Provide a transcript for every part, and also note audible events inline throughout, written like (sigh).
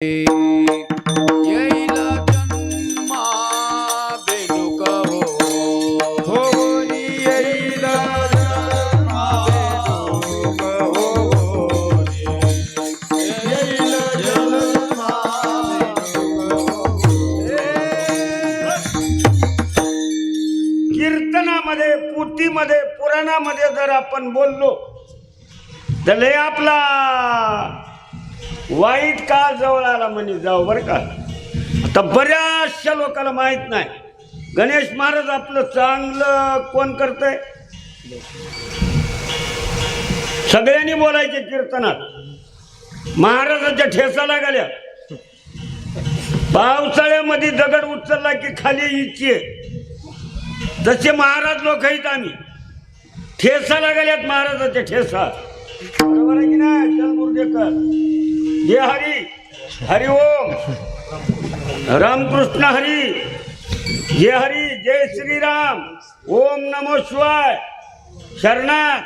Hey. जाऊ बरं का? आता बऱ्याचशा लोकांना माहीत नाही. गणेश महाराज आपलं चांगलं कोण करतंय? सगळ्यांनी बोलायचे कीर्तनात. महाराजाच्या ठेसा लागल्या पावसाळ्यामध्ये दगड उचलला की खाली इच्छे. जसे महाराज लोक आहेत आम्ही ठेसा लागल्यात महाराजाच्या ठेसा. बरोबर आहे की नाही? चल मुर्देकर. हरी. हरि ओम। रामकृष्ण हरी। जय हरी जय श्रीराम। ओम नमो शिवाय। शरणात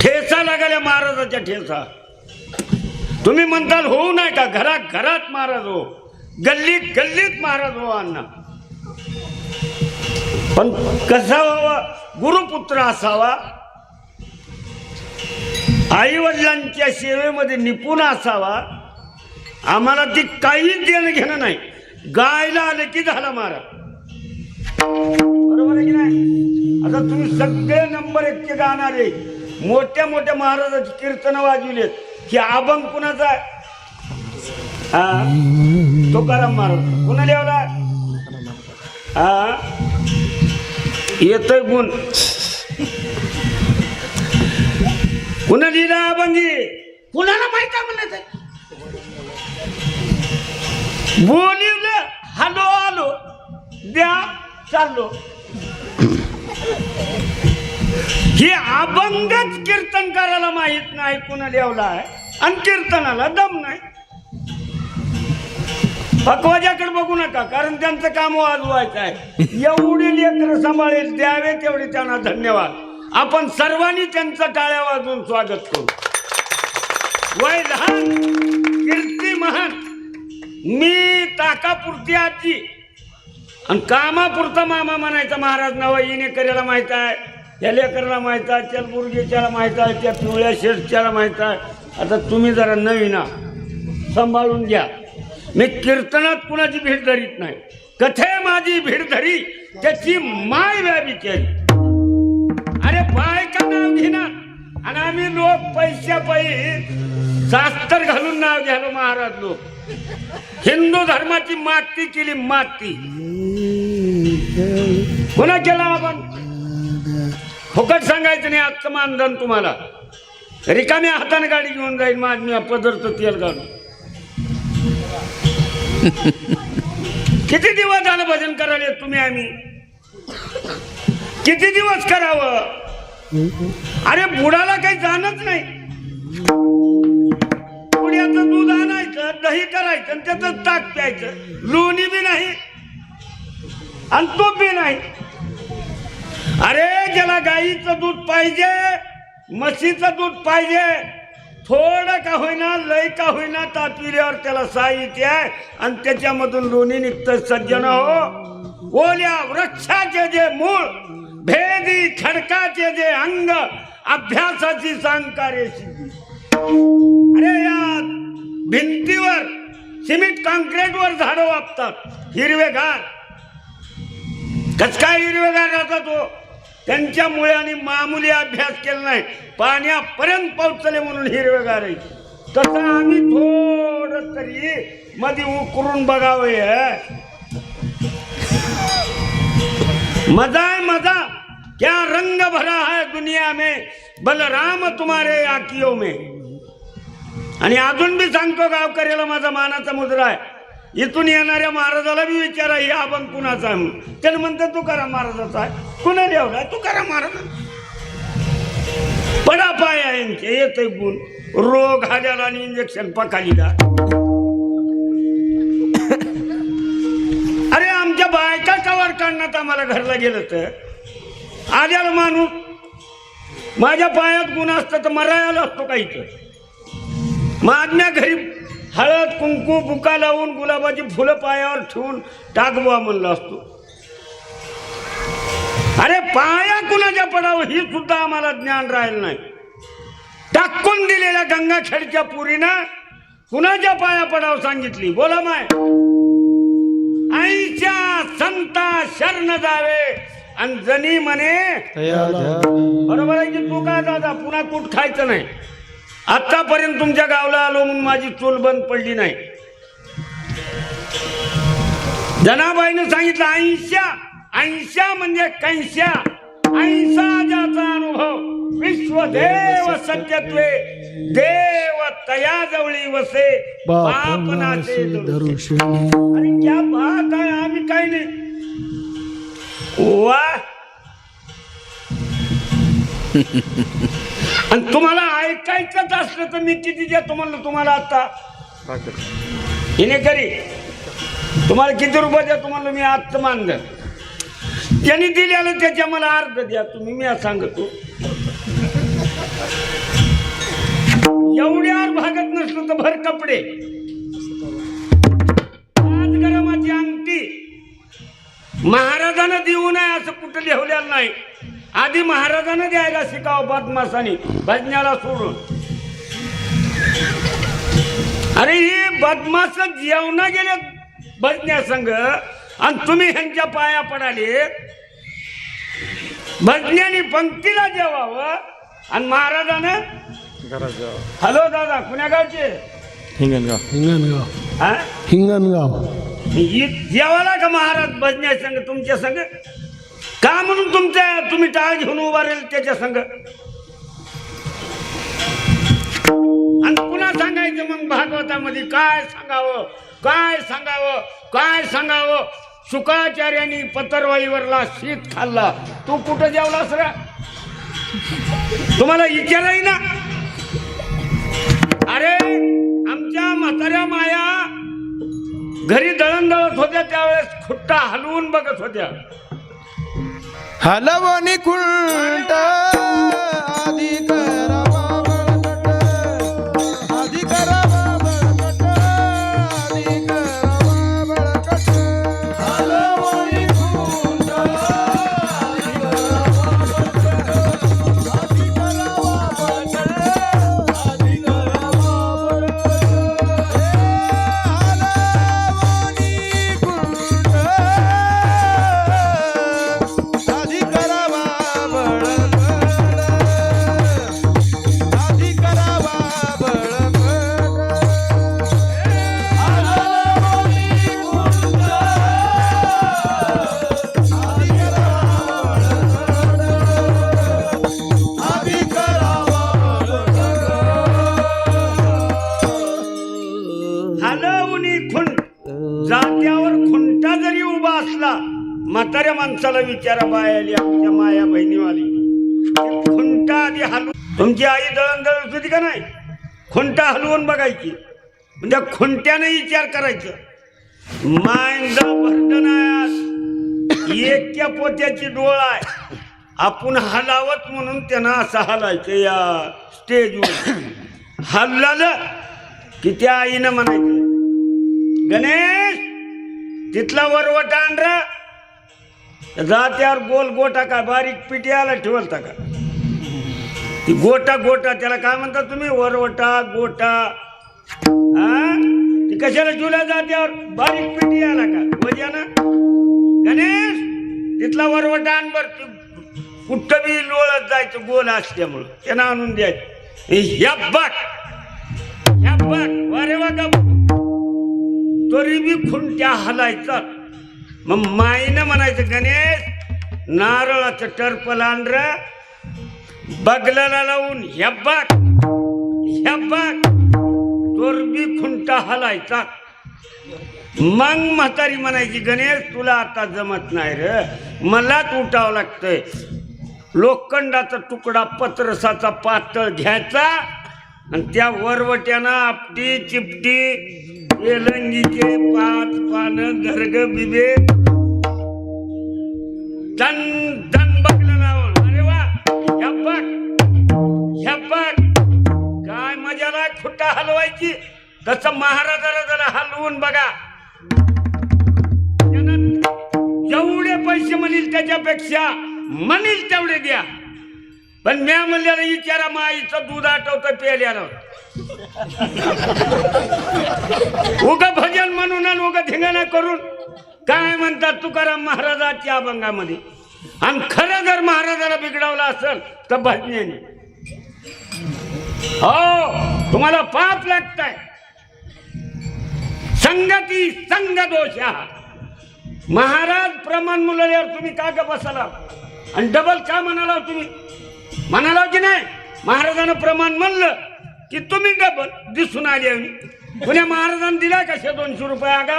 ठेसा लागल्या महाराजाच्या ठेसा तुम्ही म्हणताल होऊ नाही का? घरात घरात महाराज हो. गल्लीत गल्लीत महाराज हो अण्णा. पण कसा व्हावा? गुरुपुत्र असावा. आईवडिलांच्या सेवेमध्ये निपुण असावा. आम्हाला ती काहीच देणं घेणं नाही. गायला आलं की झाला मारा. बरोबर आहे की नाही? आता तुम्ही सगळे नंबर एकचे गाणारे मोठ्या मोठ्या महाराजाची कीर्तन वाजविलेत. की अभंग कुणाचा आहे? हा तुकाराम महाराज. कुणा लिहावला हा येतोय गुण. कुणा लिहिला अभंगी कुणाला माहीत आहे म्हणलं ते बोलिवलं हॅलो. आलो द्या चाललो. हे अभंगच कीर्तन करायला माहीत नाही कुणा लिहावला आहे आणि कीर्तनाला दम नाही. पकवाजाकडे बघू नका कारण त्यांचं काम वाजवायचं आहे. एवढी लेकर सांभाळेल द्यावे तेवढे त्यांना धन्यवाद. आपण सर्वांनी त्यांचं टाळ्या वाजवून स्वागत करू. वय लहान कीर्ती महान मी ताकापुरती आजी. आणि कामापुरता मामा म्हणायचा महाराज नवा येणे करायला माहीत आहे त्या लेकरला माहीत आहे त्या मुरगीच्याला माहीत आहे त्या पिवळ्या शेषच्याला माहीत आहे. आता तुम्ही जरा नवीन सांभाळून घ्या. मी कीर्तनात कुणाची भीड धरीत नाही. कथे माझी भीड धरी त्याची माय व्याबी केली. अरे बायका नाव घेणार. आणि आम्ही लोक पैशा पैसे शास्त्र घालून नाव घ्यालो महाराज लोक. हिंदू धर्माची माती केली माती. कोणा केला आपण? फुकट सांगायचं नाही आजचं मानधन तुम्हाला. रिकाम्या हाताने गाडी घेऊन जाईल माझ मी पदरचं तेल घालून. किती दिवस झालं भजन करायला तुम्ही आम्ही? किती दिवस करावं? अरे बुडाला काही जाणच नाही. पुण्याचं दूध आणायचं दही करायचं आणि त्याचं ताक प्यायचं. लोणी बी नाही आणि तूप बी नाही. अरे ज्याला गाईचं दूध पाहिजे म्हशीचं दूध पाहिजे थोडं का होईना लय का होईना तापिऱ्यावर त्याला साहित्य आहे आणि त्याच्यामधून लोणी निघतं. सज्जन हो ओल्या वृक्षाचे जे मूळ भेदी खडकाचे जे अंग अभ्यासाची सांगकार्य सिद्धी अरे या भिंतीवर सिमेंट कॉन्क्रीटवर झाडं वापतात हिरवेगार. कस काय हिरवेगार राहतात तो? त्यांच्या मुळाने मामुली अभ्यास केला नाही पाण्यापर्यंत पोहोचले म्हणून हिरवेगार आहे. तसं आम्ही थोड तरी मध्ये उकरून बघावं मजा है मजा। क्या रंग भरा है दुनिया में। बलराम तुम्हारे आखियों में। आणि अजून बी सांगतो गावकऱ्याला माझा मानाचा मुद्रा आहे इथून येणाऱ्या महाराजाला बी विचारा हे आपण कुणाचा आहे म्हणून? त्यानं म्हणतं तुकाराम महाराजाचा आहे. कुणा लिहावला? तुकाराम महाराज. पडा पाय आहे यांचे येतोय गुण. रोग हाड्याला आणि इंजेक्शन पकालीला काढण्यात आम्हाला घरला गेलं तर आल्याला माणूस माझ्या पायात गुण असतं तर मरायला असतो काही तर माझ्या घरी हळद कुंकू बुका लावून गुलाबाची फुलं पायावर ठेवून टाकबुवा म्हणला असतो. अरे पाया कुणाच्या पडावं ही सुद्धा आम्हाला ज्ञान राहिलं नाही. टाकून दिलेल्या गंगाखेडच्या पुरीनं कुणाच्या पाया पडावं सांगितली? बोला माय. संता शरण जावे. आणि जनी म्हणे बरोबर आहे की तू काय दादा पुन्हा कुठ खायचं नाही. आतापर्यंत तुमच्या गावला आलो म्हणून माझी चूल बंद पडली नाही. जनाबाईनं सांगितलं ऐंशा ऐंशा म्हणजे कैश्या ऐंसा ज्याचा अनुभव. विश्वदेव सत्यत्वे. देव तया जवळी वसे बापनाचे. अरे क्या बात आहे आम्ही काही नाही. वा. (laughs) आणि तुम्हाला ऐकायचंच असलं तर मी किती देतो म्हणलं तुम्हाला आता? हिने करी तुम्हाला किती रुपये द्या तुम्हाला मी आत्ता मानलं. त्यांनी दिलेलं त्याच्या मला अर्ध द्या तुम्ही मी सांगतो. एवढ्यावर भागत नसलो तर भर कपडे. पाच ग्रामाची अंगठी. महाराजानं देऊ नये असं कुठं लिहवलेलं नाही. आधी महाराजानं द्यायला शिकावं बदमासानी भजन्याला सोडून. अरे हे बदमास जेवणा गेले भजन्या संघ आणि तुम्ही ह्यांच्या पाया पडाले. भजन्याने पंक्तीला जेवावं आणि महाराजानं हॅलो दादा कुण्या गावचे हिंगणगाव. हा? हिंगणगाव. ही जेवाला का महाराज भजण्या संघ तुमच्या संघ का म्हणून तुमच्या तुम्ही टाळ घेऊन उभा राहील त्याच्या संघ आणि पुन्हा सांगायचं मग भागवतामध्ये? काय सांगावं? काय सांगावं? काय सांगावं? शुकाचार्यांनी पतरवाईवरला शीत खाल्ला. तू कुठं जेवलास रा? तुम्हाला विचाराई ना? अरे आमच्या म्हाताऱ्या माया घरी दळण दळत होत्या त्यावेळेस खुट्टा हलवून बघत होत्या. हलवणी खुंट म्हाताऱ्या माणसाला आली आमच्या माया बहिणीवाली. खुंटा आधी हलवून तुमची आई दळण दळत होती का नाही? खुंटा हलवून बघायची. म्हणजे खुंट्याने विचार करायचं. मायंद भरडनायास एका पोत्याची डोळ आहे. आपण हलावत म्हणून त्यांना असं हलायचं या स्टेजवर हल्लालं की त्या आईनं म्हणायचं गणेश तिथला वरवट आणरा जात्यावर गोल गोटा काय बारीक पिट्याला ठेवलता का? ती गोटा गोटा त्याला काय म्हणता तुम्ही? वरवटा गोटा. हा? ती कशाला ठेवल्या जात्यावर? बारीक पिटी आला का ना. गणेश तिथला वरवटा आण बर. कुठं बी लोळत जायचं गोल असल्यामुळं. त्यांना आणून द्यायचं. ह्या बघ ह्या बघ वारे वा का तरी बी खुंट्या हलायचा. मग माईनं म्हणायचं गणेश नारळाचं टर्पल आणर बगलाला लावून ह्या बघ दुर्बी खुंटा हलायचा. मग म्हातारी म्हणायची गणेश तुला आता जमत नाही र. मलाच उठावं लागतंय. लोखंडाचा तुकडा पत्रसाचा पातळ घ्यायचा आणि त्या वरवट्यानं आपटी चिपटी एलंगीचे पाच पानं गर्ग बिबे. दन दन बघलं नाव हो. अरे वा ह्या बघ ह्या बघ. काय मजा खुट्टा हलवायची. तसं महाराजाला जरा हलवून बघा. त्यानं जेवढे पैसे म्हणील त्याच्यापेक्षा म्हणील तेवढे द्या. पण म्या म्हणल्याला विचारा माईचं दूध आठवतं पेल्यानं. (laughs) उग भजन म्हणून आणि उग धिंगाणा करून काय म्हणतात तुकाराम महाराजाच्या अभंगामध्ये? आणि खरं जर महाराजाला बिघडवलं असेल तर भजनेने. हो तुम्हाला पाप लागताय. संगती संग दोष महाराज प्रमाण मुलाल्यावर तुम्ही का ग बसाला आणि डबल का म्हणाला तुम्ही? म्हणाला की नाही महाराजानं प्रमाण म्हणलं की तुम्ही डबल दिसून आले आणि. पुण्या महाराजांनी दिला कशा दोनशे रुपये आगा?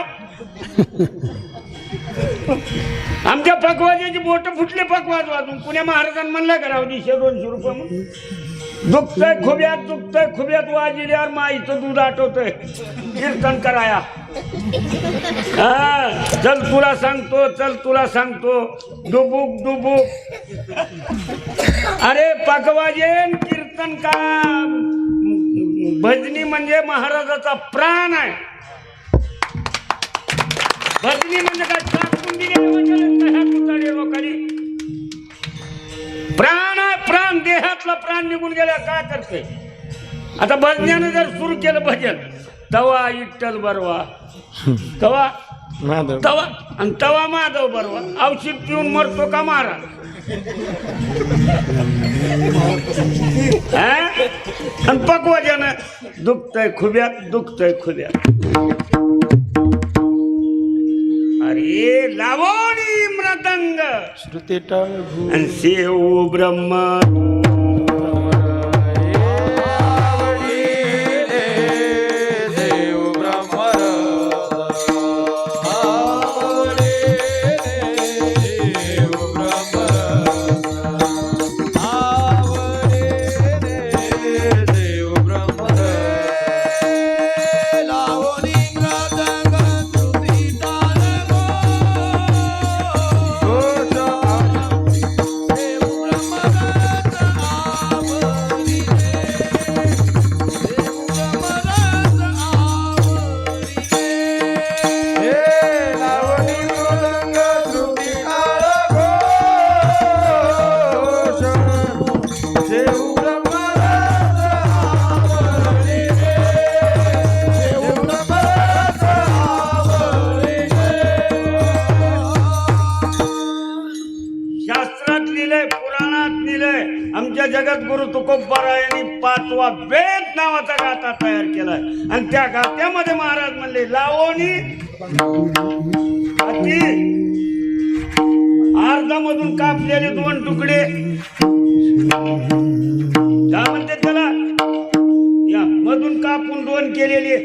आमच्या पकवाजाची बोट फुटले पकवाज वाजून. पुण्या महाराजांनी म्हणलं का राव दिशे दोनशे रुपये म्हणून? दुखतय खुब्यात दुखतय खुब्यात वाजिल्यावर माईचं दूध आठवतंय. कीर्तन कराया. हा चल तुला सांगतो चल तुला सांगतो. डुबुक डुबुक. अरे पकवाजेन कीर्तन का भजनी म्हणजे महाराजाचा प्राण आहे. भजनी म्हणजे काय? लोकांनी हो प्राण देहातला प्राण निघून गेला काय करते आता भजनानं जर सुरू केलं भजन तवा इट्टल बरवा तवा माधव. तवा आणि तवा माधव बरवा औषध पिऊन मरतो का मारा? आणि पकवाजानं दुखतय खुब्यात दुखतय खुब्यात अरे लावणी मृदंग. श्रुती टाळभू आणि शेऊ ब्रह्म. आणि त्या गात्यामध्ये महाराज म्हणले लावणी हाती अर्धामधून कापलेले दोन तुकडे. काय म्हणते त्याला या मधून कापून दोन केलेले.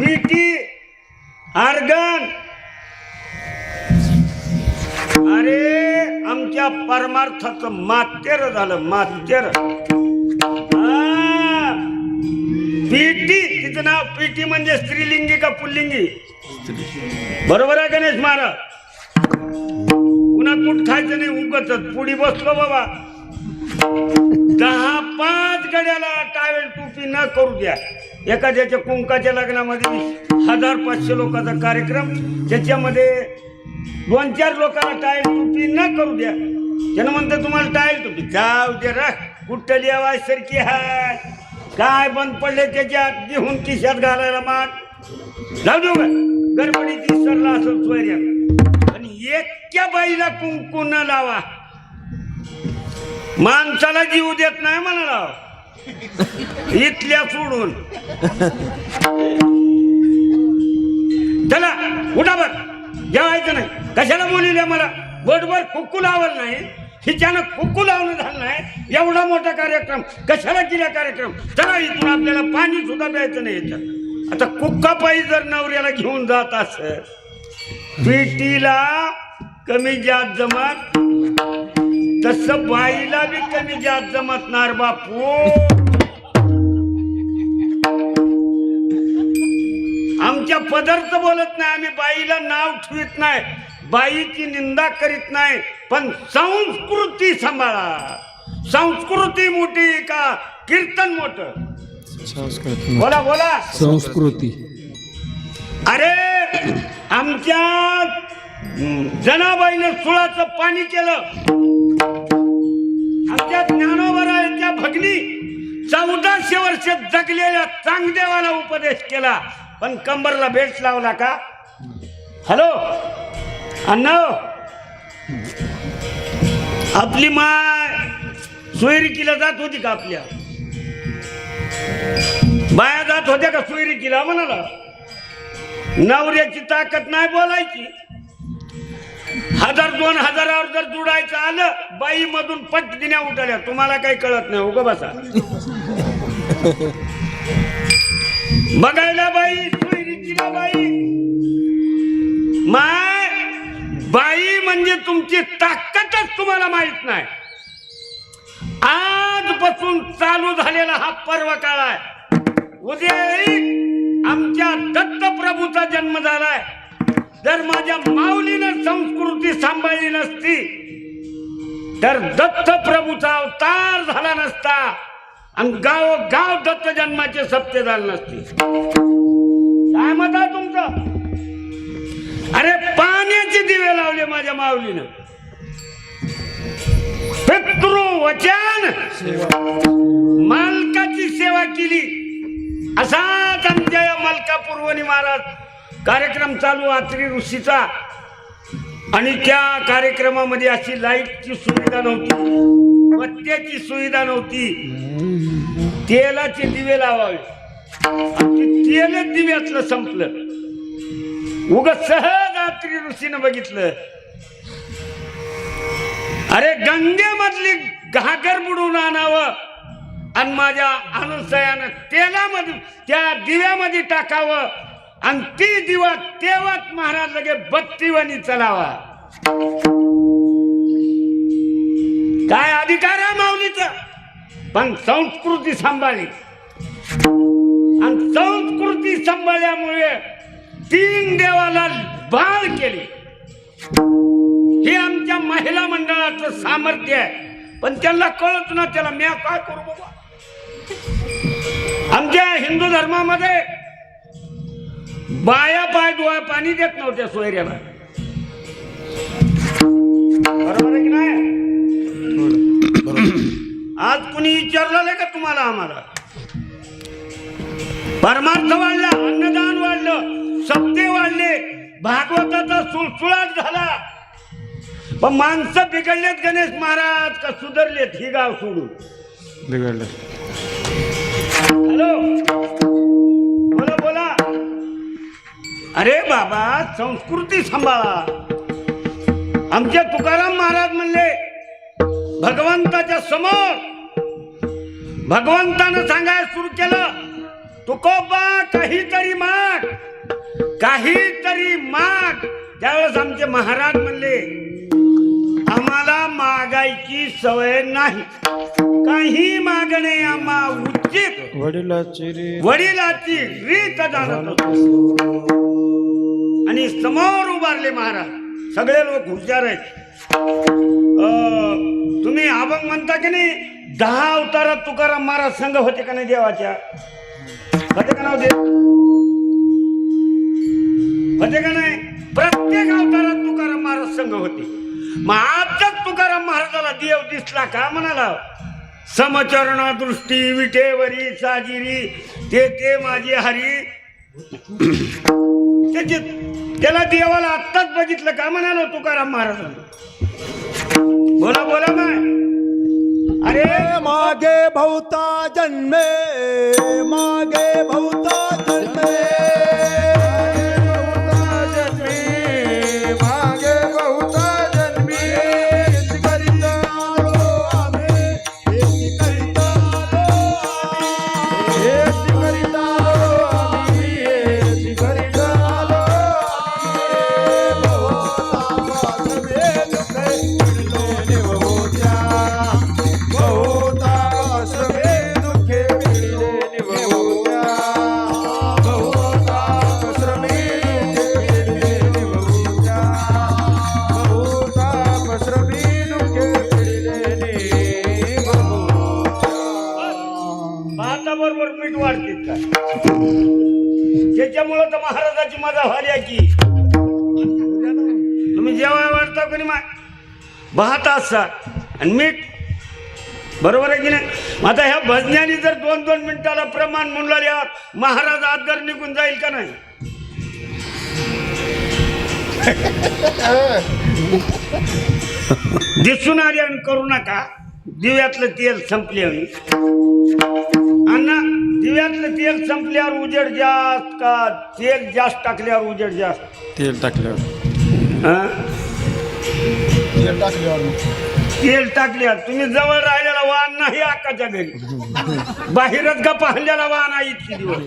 पिटी अर्गन अरे आमच्या परमार्थाचं मातेर झालं मातेर पीटी तिचं नाव पीटी म्हणजे स्त्रीलिंगी का पुल्लिंगी? बरोबर आहे गणेश महाराज? पुन्हा कुठ खायचं नाही उगत पुढी बसलो बाबा. दहा पाच गड्याला टावेल टोपी न करू द्या. एखाद्याच्या कुंकाच्या लग्नामध्ये हजार पाचशे लोकांचा कार्यक्रम त्याच्यामध्ये दोन चार लोकांना टायल टोपी न करू द्या. त्यानं म्हणतं तुम्हाला टायल टोपी जाऊ दे रा. कुठली सरकी हाय. काय बंद पडले त्याच्यात? घेऊन किशात घालायला माग जाऊ देऊ गडबडीची सरला असं सोयऱ्या आणि एक्या बाईला कुंकू न लावा. माणसाला जीव देत नाही म्हणाला. इथल्या सोडून. चला उठा बर. जेवायचं नाही. कशाला बोलिले मला? बरोबर कुक्कू लावलं नाही. हिच्यानं कुक्कू लावणं झालं नाही. एवढा मोठा कार्यक्रम कशाला केला कार्यक्रम? चला इथून आपल्याला पाणी सुद्धा प्यायचं नाही याच्यात आता कुक्का पायी जर नवऱ्याला घेऊन जात असत पिटीला कमी जात जमत तसं बाईला बी कमी जात जमतणार बापू. आमच्या पदार्थ बोलत नाही आम्ही बाईला नाव ठेवत नाही बाईची निंदा करीत नाही पण संस्कृती सांभाळा. संस्कृती मोठी का कीर्तन मोठ? बोला बोला. संस्कृती. अरे आमच्या जनाबाईनं सुळाचं पाणी केलं. आमच्या ज्ञानोबराच्या भगनी चौदाशे वर्ष जगलेल्या चांगदेवाला उपदेश केला. पण कंबरला बेल्ट लावला का हॅलो? अण्णा? आपली माय सोयरिकीला जात होती का आपल्या? बाया जात होत्या का सोयरिकीला म्हणाला? नवऱ्याची ताकद नाही बोलायची. हजार दोन हजारावर जर जुडायचं आलं बाई मधून पट उठल्या उठाल्या. तुम्हाला काही कळत नाही उग बसा. बघायला बाई बाई. माय बाई म्हणजे तुमची ताकदच तुम्हाला माहीत नाही. आजपासून चालू झालेला हा पर्व काळ आहे. उद्या आमच्या दत्तप्रभूचा जन्म झालाय. जर माझ्या माऊलीनं संस्कृती सांभाळली नसती तर दत्तप्रभूचा अवतार झाला नसता. आणि गाव गाव दत्त जन्माचे सत्य झाले नसते काय मत आहे तुमचं? अरे पाण्याचे दिवे लावले माझ्या माऊलीनं. पितृ वचन मालकाची सेवा केली. असाच आमच्या या मलकापूर्वनी महाराज कार्यक्रम चालू आत्री ऋषीचा. आणि त्या कार्यक्रमामध्ये अशी लाईटची सुविधा नव्हती. पत्त्याची सुविधा नव्हती. तेलाचे दिवे लावावे. आणि ते तेलच दिव्यातलं संपलं. उग सहज ऋषीनं बघितलं. अरे गंगेमधली घागर बुडून आणावं. आणि माझ्या अनुसयानं तेलामध्ये त्या दिव्यामध्ये टाकावं. आणि ती दिवा तेव्हाच महाराज लगे बत्तीवानी चलावा. काय अधिकार आहे माऊलीचा? पण संस्कृती सांभाळली आणि संस्कृती सांभाळल्यामुळे तीन देवाला बाळ केले. हे आमच्या महिला मंडळाचं सामर्थ्य आहे. पण त्यांना कळत ना त्याला मी काय करू बाबा? आमच्या हिंदू धर्मामध्ये बाया पाय डोळा पाणी देत नव्हत्या सोयऱ्याला. बरोबर आहे की नाही? आज कुणी विचारलं नाही का तुम्हाला आम्हाला? परमार्थ वाढला अन्नदान वाढलं सप्ते वाढले भागवताचा सुळसुळाट झाला. पण माणसं बिघडलेत गणेश महाराज का सुधरलेत ही गाव सोडून? बिघडलं. हॅलो? बोला बोला. अरे बाबा संस्कृती सांभाळा. आमचे तुकाराम महाराज म्हणले भगवंताच्या समोर भगवंतानं सांगायला सुरू केलं. तुकोबा काहीतरी माग. काहीतरी माग. त्यावेळेस आमचे महाराज म्हणले आम्हाला मागायची सवय नाही. काही मागणे आम्हा उचित. वडिलाची रे वडिलाची रीत जाणत आणि समोर उभारले महाराज. सगळे लोक हुशार आहेत. अं, तुम्ही अभंग म्हणता की नाही? दहा अवतारात तुकाराम महाराज संघ होते का नाही देवाच्या? होते का नव्हते? होते का नाही? प्रत्येक अवतारात तुकाराम महाराज संघ होते. मग आजच तुकाराम महाराजाला देव दिसला का म्हणाला? समचरण दृष्टी विटेवरी साजिरी ते ते माझी हरी. त्याला देवाला आत्ताच बघितलं का म्हणालो तुकाराम महाराजांना? बोला बोला काय अरे मागे भवता जन्मे मागे भवता तुम्ही जेव्हा वाढता कोणी मा बहात असा आणि मीठ बरोबर आहे की नाही? आता ह्या भजन्याने जर दोन दोन मिनिटाला प्रमाण म्हणलं यार महाराज आदर निघून जाईल का नाही? (laughs) दिसून आली आणि करू नका. दिव्यातलं तेल संपले अण्णा दिव्यातलं तेल संपल्यावर उजेड जास्त का? तेल जास्त टाकल्यावर उजेड जास्त? तेल टाकल्यावर. तेल टाकल्यावर तेल टाकल्यावर तुम्ही जवळ राहिलेला वाहन नाही आकाच्या घरी. बाहेरच का पाहिलेला वाहन आहे इतकी दिवस.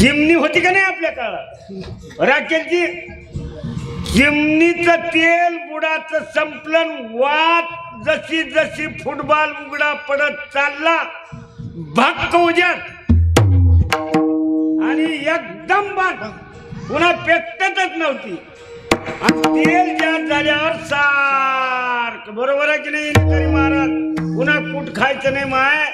चिमणी होती का नाही आपल्या काळात? राखेलची चिमणीचं तेल बुडाचं संपलन वात जशी जशी फुटबॉल उघडा पडत चालला भक्क उजेड आणि एकदम बाण पुन्हा पेटतच नव्हती. आणि तेल जास्त झाल्यावर सारख बरोबर आहे की नाही तरी महाराज? पुन्हा कूट खायचं नाही माय.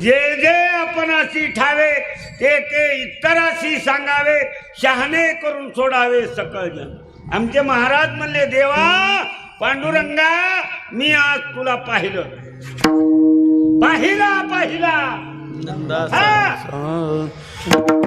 जे जे आपण अशी ठावे ते ते इतराशी सांगावे शहाणे करून सोडावे सकळ जन. आमचे महाराज म्हणले देवा पांडुरंगा मी आज तुला पाहिलं. पाहिला पाहिला. पाहिला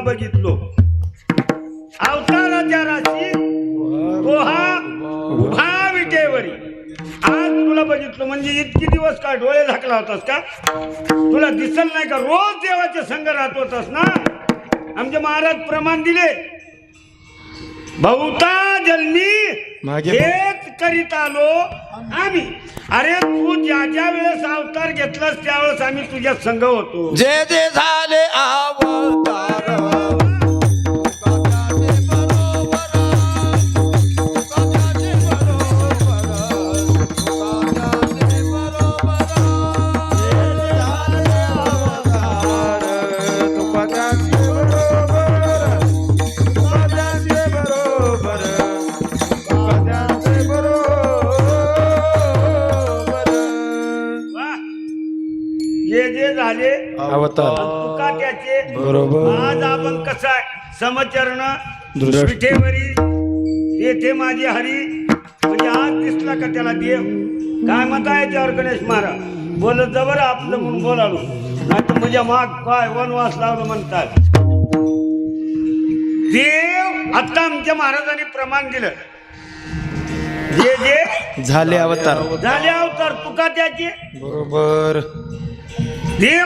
तुला बघितलो. अवताराच्या राशी गोहा उभा विटेवरी आज तुला बघितलो म्हणजे इतकी दिवस का डोळे झाकला होतास का? तुला दिसल नाही का? रोज देवाचे संग राहत होतास ना? आमचे महाराज प्रमाण दिले. बहुता जन्मी हेच करीत आलो. आम्ही. अरे तू ज्या ज्या वेळेस अवतार घेतलास त्यावेळेस आम्ही तुझ्या संघ होतो. जे जे झाले अवतार समचरण. विठेवरी. तेथे माझी हरी. म्हणजे आज दिसला का त्याला देव? काय मत आहे त्यावर गणेश महाराज? बोलत जबर आपलं म्हणून बोलालो नाही तर म्हणजे माग काय वनवास लावलं म्हणतात. देव आता आमच्या महाराजांनी प्रमाण दिलं. जे जे झाले अवतार. झाले अवतार तुका त्याचे. बरोबर. देव